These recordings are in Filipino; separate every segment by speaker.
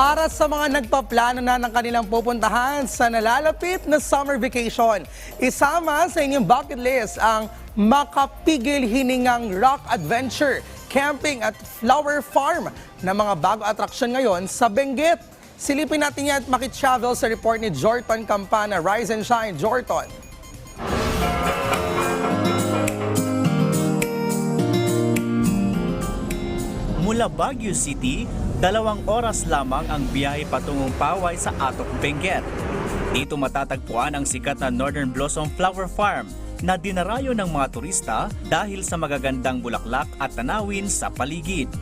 Speaker 1: Para sa mga nagpaplano na ng kanilang pupuntahan sa nalalapit na summer vacation, isama sa inyong bucket list ang makapigil hiningang rock adventure, camping at flower farm na mga bago atraksyon ngayon sa Benguet. Silipin natin yan at makitravel sa report ni Jorton Campana. Rise and shine, Jorton.
Speaker 2: Mula Baguio City, dalawang oras lamang ang biyahe patungong Paway sa Atok, Benguet. Dito matatagpuan ang sikat na Northern Blossom Flower Farm na dinarayo ng mga turista dahil sa magagandang bulaklak at tanawin sa paligid.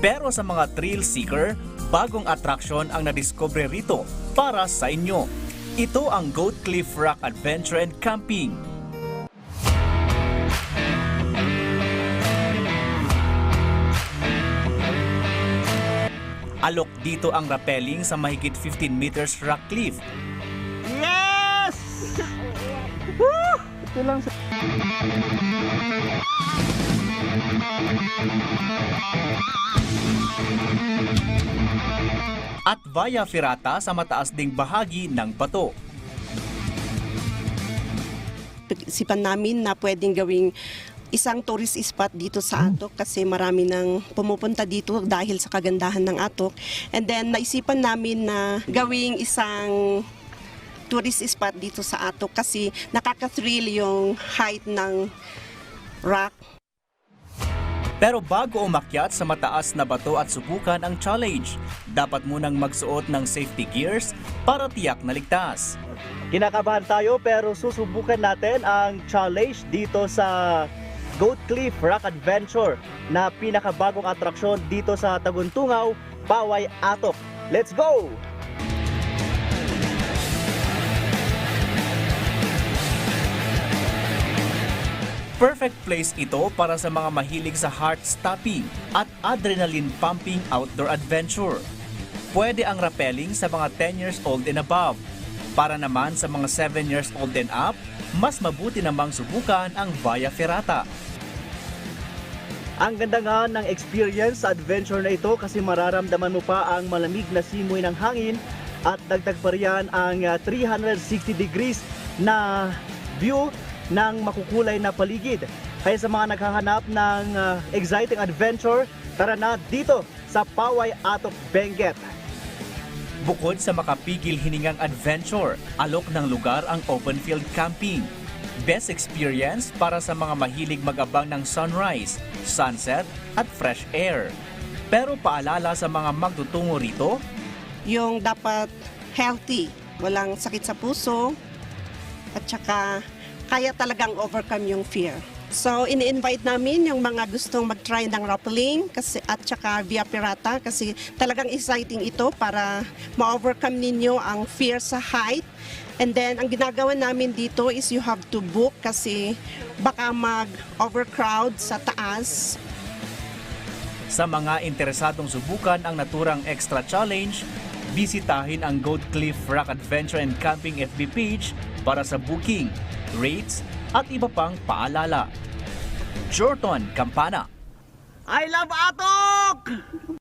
Speaker 2: Pero sa mga thrill seeker, bagong atraksyon ang nadiskubre rito para sa inyo. Ito ang Goat Cliff Rock Adventure and Camping Alok dito ang rappelling sa mahigit 15 meters rock cliff.
Speaker 3: Yes! Woo! Ito lang sa...
Speaker 2: At via ferrata sa mataas ding bahagi ng bato.
Speaker 4: Isipan namin na pwedeng gawing isang tourist spot dito sa Atok kasi marami nang pumupunta dito dahil sa kagandahan ng Atok. And then naisipan namin na gawing isang tourist spot dito sa Atok kasi nakaka-thrill yung height ng rock.
Speaker 2: Pero bago umakyat sa mataas na bato at subukan ang challenge, dapat munang magsuot ng safety gears para tiyak na ligtas.
Speaker 3: Kinakabahan tayo pero susubukan natin ang challenge dito sa Goat Cliff Rock Adventure na pinakabagong atraksyon dito sa Taguntungaw, Paway, Atok. Let's go!
Speaker 2: Perfect place ito para sa mga mahilig sa heart-stopping at adrenaline-pumping outdoor adventure. Pwede ang rappelling sa mga 10 years old and above. Para naman sa mga 7 years old and up, mas mabuti namang subukan ang Via Ferrata.
Speaker 3: Ang ganda nga ng experience sa adventure na ito kasi mararamdaman mo pa ang malamig na simoy ng hangin at dagdag pa riyan ang ah, 360 degrees na view ng makukulay na paligid. Kaya sa mga naghahanap ng ah, exciting adventure, tara na dito sa Paway Atok Benguet.
Speaker 2: Bukod sa makapigil hiningang adventure, alok ng lugar ang open field camping. Best experience para sa mga mahilig magabang ng sunrise, sunset at fresh air. Pero paalala sa mga magtutungo rito,
Speaker 4: Yung dapat healthy, walang sakit sa puso, at saka kaya talagang overcome yung fear. So, ini-invite namin yung mga gustong mag-try ng rappelling kasi, at saka via pirata kasi talagang exciting ito para ma-overcome ninyo ang fear sa height. And then, ang ginagawa namin dito is you have to book kasi baka mag-overcrowd sa taas.
Speaker 2: Sa mga interesadong subukan ang naturang extra challenge, bisitahin ang Goat Cliff Rock Adventure and Camping FB page para sa booking, rates, at iba pang paalala. Jorton Campana
Speaker 3: I love Atok!